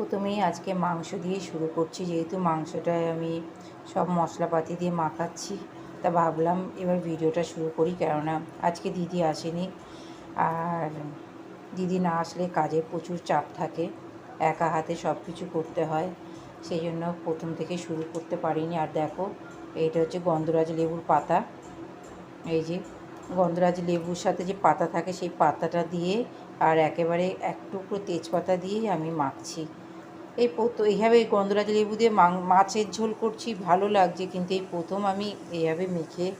প্রথমেই আজকে মাংস দিয়ে শুরু করছি। যেহেতু মাংসটায় আমি সব মশলাপাতি দিয়ে মাখাচ্ছি, তা ভাবলাম এবার ভিডিওটা শুরু করি। কেননা আজকে দিদি আসেনি। আর দিদি না আসলে কাজের প্রচুর চাপ থাকে, একা হাতে সব কিছু করতে হয়, সেই জন্য প্রথম থেকে শুরু করতে পারিনি। আর দেখো, এইটা হচ্ছে গন্ধরাজ লেবুর পাতা। এই যে গন্ধরাজ লেবুর সাথে যে পাতা থাকে, সেই পাতাটা দিয়ে আর একেবারে এক টুকরো তেজপাতা দিয়েই আমি মাখছি। এই প্রথম এইভাবে গন্ধরাজ লেবু দিয়ে মাছের ঝোল করছি ভালো লাগছে। কিন্তু এই প্রথম আমি এইভাবে মেখে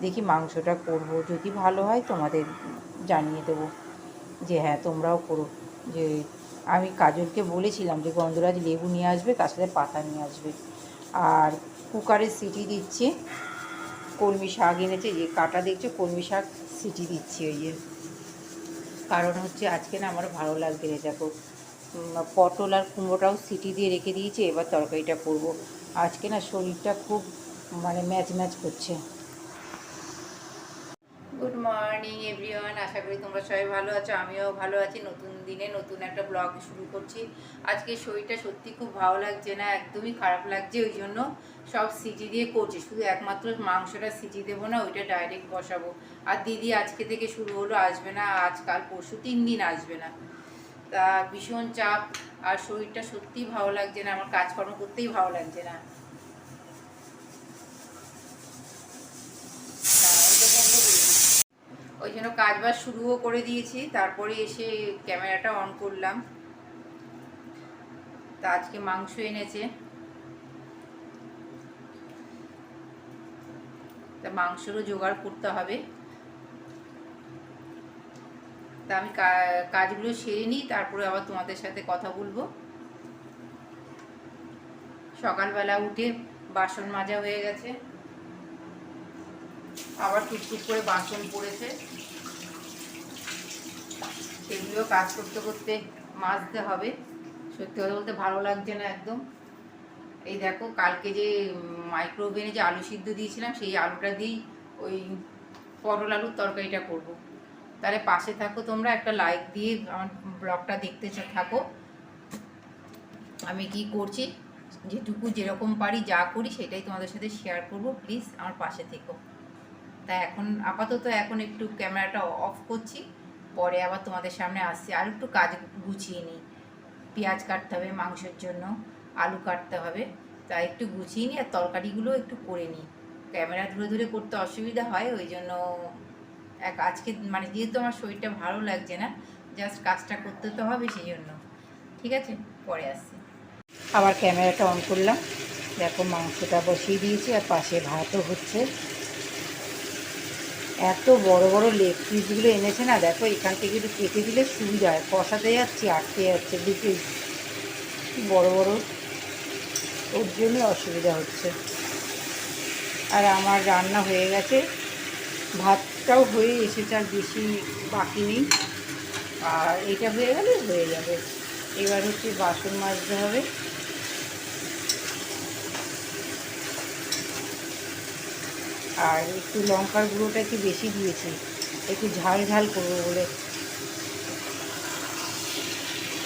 দেখি মাংসটা করব। যদি ভালো হয় তোমাদের জানিয়ে দেবো যে হ্যাঁ তোমরাও করো। যে আমি কাজলকে বলেছিলাম যে গন্ধরাজ লেবু নিয়ে আসবে তার সাথে পাতা নিয়ে আসবে। আর কুকারে সিটি দিচ্ছি কলমি শাক এনেছে যে কাটা দেখছ কলমি শাক সিটি দিচ্ছি ওই যে। কারণ হচ্ছে আজকে না আমার ভালো লাগবে উম, পটল আর কুমড়োটাও সিটি দিয়ে রেখে দিয়েছি, এবার তরকারিটা করব। আজকে না শরীরটা খুব মানে ম্যাচ ম্যাচ করছে। গুড মর্নিং এভরিওয়ান আশা করি তোমরা সবাই ভালো আছো, আমিও ভালো আছি। নতুন দিনে নতুন একটা ব্লগ শুরু করছি। আজকে শরীরটা সত্যি খুব ভালো লাগছে না, একদমই খারাপ লাগছে, ওই জন্য সব সিটি দিয়ে করছি। শুধু একমাত্র মাংসটা সিটি দেবো না, ওইটা ডাইরেক্ট বসাবো। আর দিদি আজকে থেকে শুরু হলো, আসবে না, আজকাল, পরশু তিন দিন আসবে না। তা ভীষণ চাপ আর শরীরটা সত্যিই ভালো লাগছে না, আমার কাজকর্ম করতেই ভালো লাগছে না। ওই জন্য কাজ বাজ শুরুও করে দিয়েছি, তারপরে এসে ক্যামেরাটা অন করলাম। তা আজকে মাংস এনেছে। তা মাংসরও জোগাড় করতে হবে। তা আমি কাজগুলো সেরে নিই, তারপরে আবার তোমাদের সাথে কথা বলব। সকালবেলা উঠে বাসন মাজা হয়ে গেছে। আবার টুকটুক করে বাসন পড়েছে। সেগুলো কাজ করতে করতে মাজতে হবে। সত্যি কথা বলতে ভালো লাগছে না একদম। এই দেখো, কালকে যে মাইক্রোওভেনে যে আলু সিদ্ধ দিয়েছিলাম, সেই আলুটা দিয়েই ওই পটল আলুর তরকারিটা করব। তাহলে পাশে থাকো তোমরা, একটা লাইক দিয়ে আমার ব্লগটা দেখতে থাকো। আমি কি করছি? যেটুকু যেরকম পারি যা করি সেটাই তোমাদের সাথে শেয়ার করব। প্লিজ আমার পাশে থেকো। তা এখন আপাতত এখন একটু ক্যামেরাটা অফ করছি। পরে আবার তোমাদের সামনে আসছি। আর একটু কাজ গুছিয়ে নিই। পেঁয়াজ কাটতে হবে মাংসের জন্য, আলু কাটতে হবে। তা একটু গুছিয়ে নিই আর তরকারিগুলো একটু করে নিই। ক্যামেরা ধরে ধরে করতে অসুবিধা হয়, ওই জন্য এক আজকে মানে যেহেতু আমার শরীরটা ভালো লাগছে না জাস্ট কাজটা করতে তো হবে সেই জন্য ঠিক আছে? পরে আসছি। আবার ক্যামেরাটা অন করলাম। দেখো মাংসটা বসিয়ে দিয়েছি আর পাশে ভাতও হচ্ছে। এত বড় বড় লেগ পিসগুলো এনেছে না, দেখো এখান থেকে একটু কেটে দিলে সুবিধা হয়। কষাতে যাচ্ছি, আটকে যাচ্ছে দুটো বড় বড়। ওর জন্যই অসুবিধা হচ্ছে। আর আমার রান্না হয়ে গেছে। ভাতটাও হয়ে এসেছে আর বেশি বাকি নেই। আর এটা হয়ে গেলে হয়ে যাবে। এবার হচ্ছে বাসন মাজতে হবে। আর একটু লঙ্কার গুঁড়োটা একটু বেশি দিয়েছি। একটু ঝাল ঝাল করব বলে।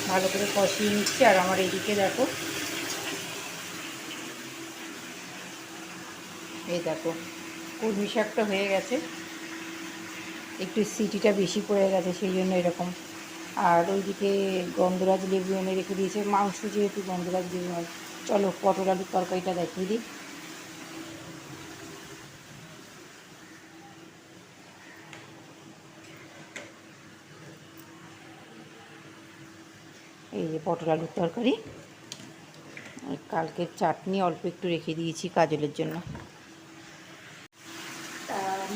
ভালো করে কষিয়ে নিচ্ছি। আর আমার এদিকে দেখো। এই দেখো, কলমি শাকটা হয়ে গেছে। একটু সিটিটা বেশি পড়ে গেছে, সেই জন্য এরকম। আর ওইদিকে গন্ধরাজ লেবু এনে রেখে দিয়েছে, মাংস যেহেতু গন্ধরাজ লেবু হয়। চলো, পটল আলুর তরকারিটা দেখিয়ে দিই। এই যে পটল আলুর তরকারি। কালকের চাটনি অল্প একটু রেখে দিয়েছি কাজলের জন্য।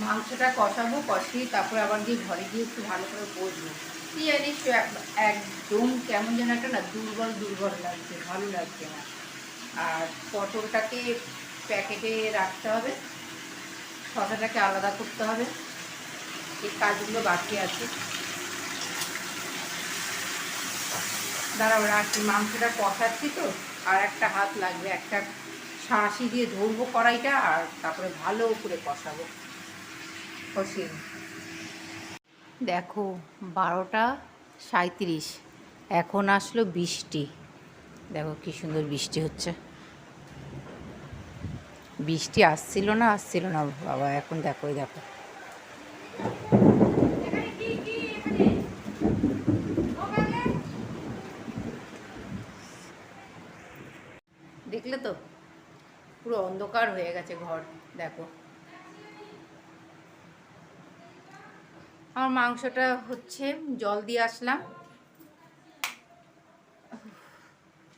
মাংসটা কষাবো, কষিয়ে তারপরে আবার গিয়ে ঘরে গিয়ে একটু ভালো করে বসবো। কি জানিস এক- একদম কেমন যেন একটা না দুর্বল দুর্বল লাগছে, ভালো লাগছে না। আর পটলটাকে প্যাকেটে রাখতে হবে, শশাটাকে আলাদা করতে হবে। এই কাজগুলো বাকি আছে। দাঁড়াও, রাখছি। মাংসটা কষাচ্ছি তো, আর একটা হাত লাগবে। একটা শাঁসি দিয়ে ধরবো কড়াইটা, আর তারপরে ভালো করে কষাবো। কষিয়ে দেখো, বারোটা সাঁত্রিশ এখন আসলো বৃষ্টি। দেখো কি সুন্দর বৃষ্টি হচ্ছে। বৃষ্টি আসছিল না আসছিল না। বাবা, এখন দেখো দেখো। দেখলে তো? পুরো অন্ধকার হয়ে গেছে ঘর, দেখো। আমার মাংসটা হচ্ছে জল দিয়ে আসলাম।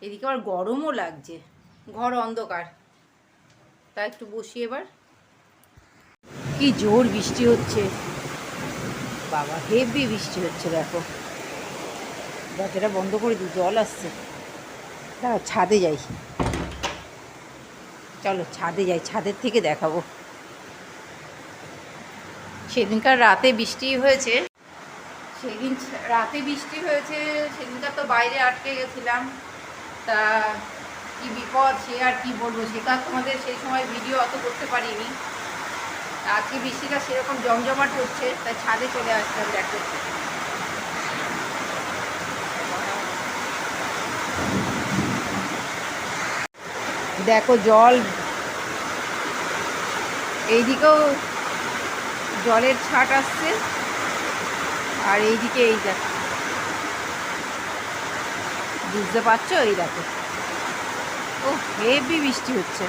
এদিকে আবার গরমও লাগছে, ঘর অন্ধকার। তা একটু বসি এবার। কি জোর বৃষ্টি হচ্ছে। বাবা, হেভি বৃষ্টি হচ্ছে, দেখো। দরজাটা বন্ধ করে দিই, জল আসছে। দাঁড়াও, ছাদে যাই। চলো, ছাদে যাই, ছাদের থেকে দেখাবো। সেদিনকার রাতে বৃষ্টি হয়েছে। সেদিন রাতে বৃষ্টি হয়েছে, সেদিনকার তো বাইরে আটকে গেছিলাম। তা কি বিপদ, সে আর কি বলব? সেটা তোমাদের সেই সময় ভিডিও অত করতে পারিনি। আজকে বৃষ্টিটা সেরকম জমজমাট হচ্ছে, তাই ছাদে চলে আসলাম দেখো। দেখো জল। এইদিকেও জলের ছাট আসছে। আর এইদিকে এই দেখো। বুঝতে পারছ? এই দেখো। ও হেভি বৃষ্টি হচ্ছে।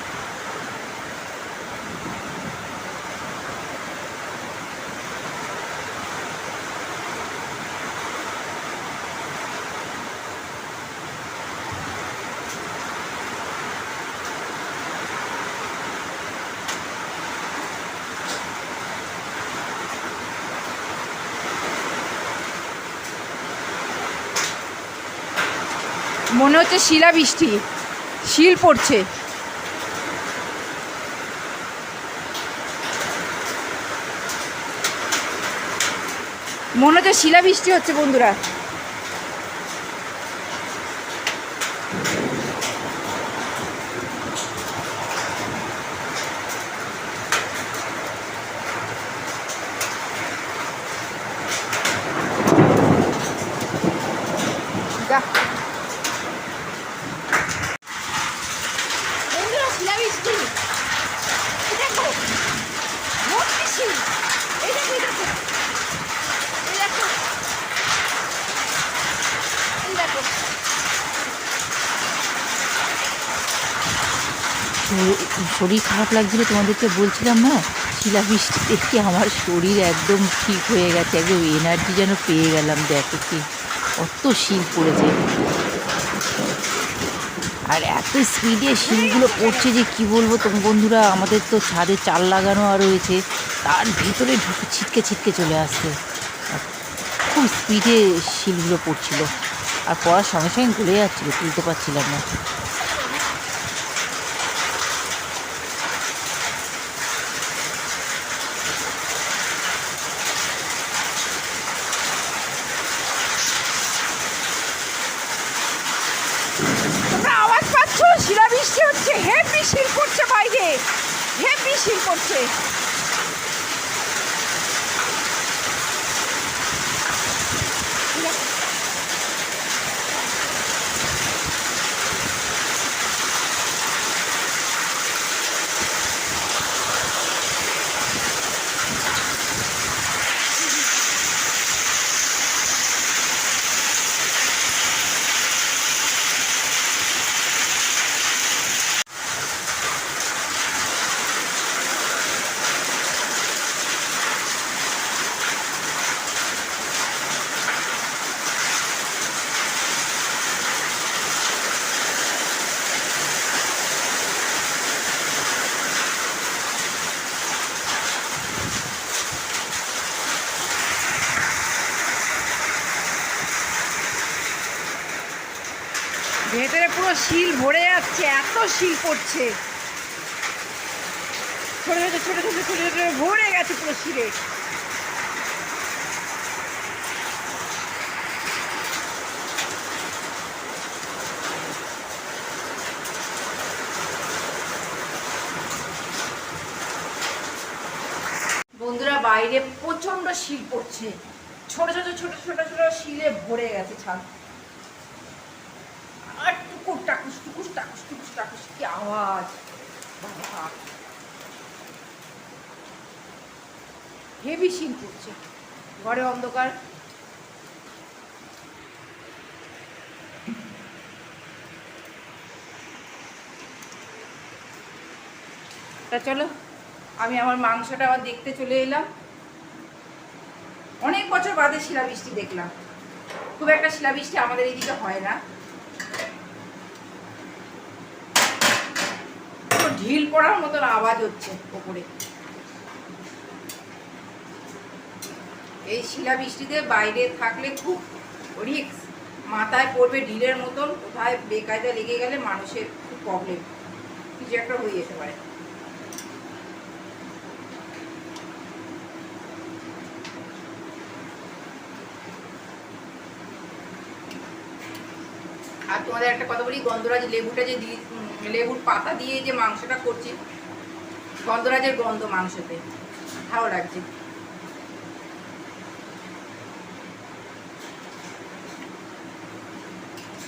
মনে হচ্ছে শিলাবৃষ্টি শিল পড়ছে। মনে হচ্ছে শিলাবৃষ্টি হচ্ছে বন্ধুরা যা বন্ধুরা শিলাবৃষ্টি এই দেখো ভর্তি শিল এই দেখো এই দেখো এই দেখো এই দেখো শরীর খারাপ লাগছিল, তোমাদেরকে বলছিলাম না? শিলাবৃষ্টি দেখে আমার শরীর একদম ঠিক হয়ে গেছে, একদম এনার্জি যেন পেয়ে গেলাম, দেখো কি অত শিল পড়েছে। আর এত স্পিডে শিলগুলো পড়ছে যে কি বলব তো বন্ধুরা, আমাদের তো ছাদে চাল লাগানো আর রয়েছে, তার ভিতরে ঢুকে ছিটকে ছিটকে চলে আসছে। খুব স্পিডে শিলগুলো পড়ছিল। আর পড়ার সঙ্গে সঙ্গে গলে যাচ্ছিল, তুলতে পারছিলাম না তোমরা আওয়াজ পাচ্ছ শিলাবৃষ্টি হচ্ছে হেভি শিল পড়ছে বাইরে হেভি শিল পড়ছে ভেতরে পুরো শিল যাচ্ছে এত শিল পড়ছে ছোট ছোট ছোট ছোট ছোট ছোট ভরে গেছে পুরো শিলে বন্ধুরা, বাইরে প্রচণ্ড শিল পড়ছে ছোট ছোট ছোট ছোট ছোট শিলে ভরে গেছে ছাদ আর একটু টুকুর টাকুস টুকুস টাকুস টুকুস টাকুস কি আওয়াজ বাবা হেভি সিন করছে ঘরে অন্ধকার। তা চলো, আমি আমার মাংসটা আবার দেখতে চলে এলাম। অনেক বছর বাদে শিলাবৃষ্টি দেখলাম। খুব একটা শিলাবৃষ্টি আমাদের এদিকে হয় না। ঢিল পড়ার মতন আওয়াজ হচ্ছে ওপরে। এই শিলাবৃষ্টিতে বাইরে থাকলে খুব রিক্স মাথায় পড়বে ঢিলের মতন, কোথায় বেকায়দা লেগে গেলে মানুষের খুব প্রবলেম কিছু একটা হয়ে যেতে পারে। আর তোমাদের একটা কথা বলি, গন্ধরাজ লেবুটা যে লেবুর পাতা দিয়ে যে মাংসটা করছি, গন্ধরাজের গন্ধ মাংসতে ভালো লাগছে।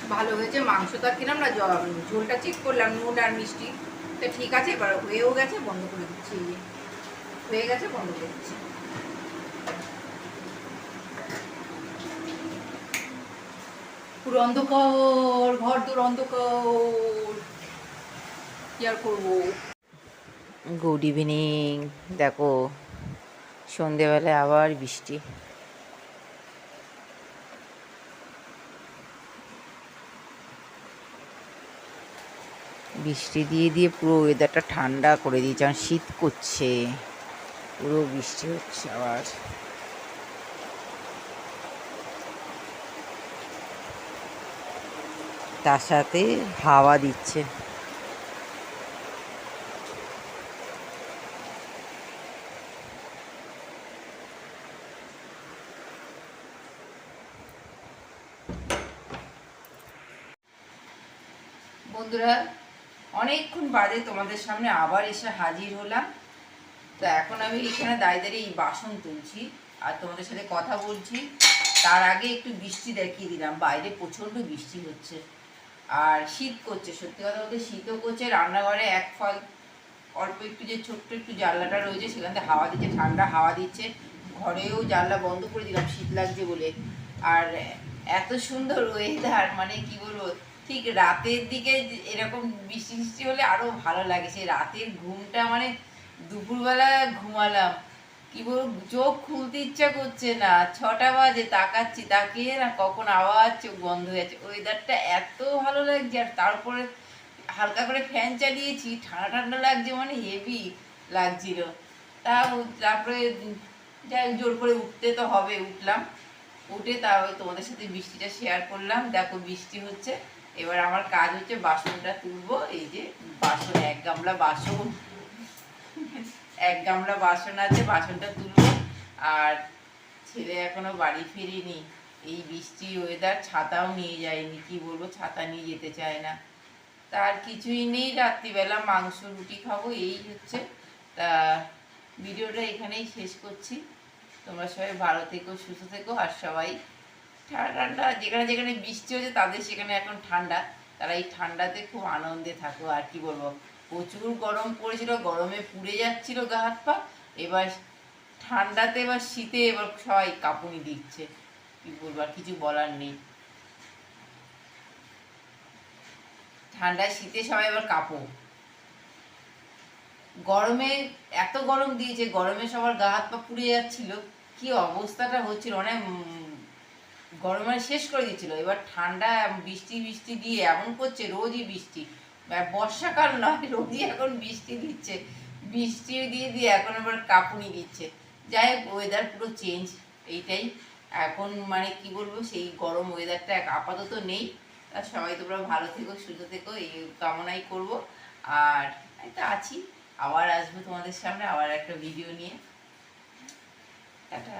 ভালো হয়েছে মাংসটা কিনাম না জ- ঝোলটা চেক করলাম, নুন আর মিষ্টি। তো ঠিক আছে, এবার হয়েও গেছে, বন্ধ করে দিচ্ছি। হয়ে গেছে, বন্ধ করে দিচ্ছি। পুরো অন্ধকার, ঘর দূর অন্ধকার। কি আর করব? গুড ইভিনিং দেখো, সন্ধেবেলায় আবার বৃষ্টি। বৃষ্টি দিয়ে দিয়ে পুরো ওয়েদারটা ঠান্ডা করে দিয়েছে আমার শীত করছে। পুরো বৃষ্টি হচ্ছে আবার। তার সাথে হাওয়া দিচ্ছে বন্ধুরা অনেকক্ষণ বাদে তোমাদের সামনে আবার এসে হাজির হলাম। তো এখন আমি এখানে দাঁড়িয়ে দাঁড়িয়ে এই বাসন তুলছি আর তোমাদের সাথে কথা বলছি। তার আগে একটু বৃষ্টি দেখিয়ে দিলাম, বাইরে প্রচণ্ড বৃষ্টি হচ্ছে আর শীত করছে। সত্যি কথা বলতে শীতও করছে, রান্নাঘরে এক ফল, অল্প একটু যে ছোট্ট একটু জানলাটা রয়েছে, সেখান থেকে হাওয়া দিচ্ছে, ঠান্ডা হাওয়া দিচ্ছে। ঘরেও জানলা বন্ধ করে দিলাম, শীত লাগছে বলে। আর এত সুন্দর ওয়েদার মানে কি বলব ঠিক রাতের দিকে এরকম বৃষ্টি বৃষ্টি হলে আরও ভালো লাগে। সেই রাতের ঘুমটা মানে দুপুরবেলা ঘুমালাম। কি বলব, চোখ খুলতে ইচ্ছা করছে না। ছটা বাজে, তাকাচ্ছি, তাকিয়ে না কখন আওয়াজ, চোখ বন্ধ হয়ে যাচ্ছে। ওয়েদারটা এত ভালো লাগছে, আর তারপরে হালকা করে ফ্যান চালিয়েছি, ঠান্ডা ঠান্ডা লাগছে মানে হেভি লাগছিল। তা তারপরে যাই জোর করে উঠতে তো হবে, উঠলাম। উঠে তা তোমাদের সাথে বৃষ্টিটা শেয়ার করলাম। দেখো বৃষ্টি হচ্ছে। এবার আমার কাজ হচ্ছে বাসনটা তুলবো, এই যে বাসন, এক গামলা বাসন, এক গামলা বাসন আছে, বাসনটা তুলবো। আর ছেলে এখনও বাড়ি ফিরিনি, এই বৃষ্টি ওয়েদার ছাতাও নিয়ে যায়নি, কি বলব, ছাতা নিয়ে যেতে চায় না। তার কিছুই নেই, রাত্রিবেলা মাংস, রুটি খাব, এই হচ্ছে। তা ভিডিওটা এখানেই শেষ করছি। তোমরা সবাই ভালো থেকো, সুস্থ থেকো, আর সবাই ঠান্ডা ঠান্ডা যেখানে যেখানে বৃষ্টি হচ্ছে তাদের সেখানে এখন ঠান্ডা। তারা এই ঠান্ডাতে খুব আনন্দে থাকো আর কি বলব? প্রচুর গরম পড়েছিল গরমে পুড়ে যাচ্ছিল গা হাত পা। এবার ঠান্ডাতে এবার শীতে এবার সবাই কাঁপুনি দিচ্ছে। কি বলব আর কিছু বলার নেই। ঠান্ডায় শীতে সবাই এবার কাঁপো। গরমে এত গরম দিয়েছে গরমে সবার গা হাত পা পুড়ে যাচ্ছিল। কি অবস্থাটা হচ্ছিল অনেক উম, গরমে শেষ করে দিচ্ছিল। এবার ঠান্ডা, বৃষ্টি বৃষ্টি দিয়ে এমন করছে, রোজই বৃষ্টি। বর্ষাকাল নয়, রোজই এখন বৃষ্টি দিচ্ছে। বৃষ্টি দিয়ে দিয়ে এখন আবার কাঁপুনি দিচ্ছে। যাই হোক ওয়েদার পুরো চেঞ্জ এইটাই। এখন মানে কি বলব, সেই গরম ওয়েদারটা এক আপাতত নেই। তা সবাই তোমরা ভালো থেকো, সুস্থ থেকো, এই কামনাই করব। আর তো আছি, আবার আসব তোমাদের সামনে, আবার একটা ভিডিও নিয়ে। টাটা।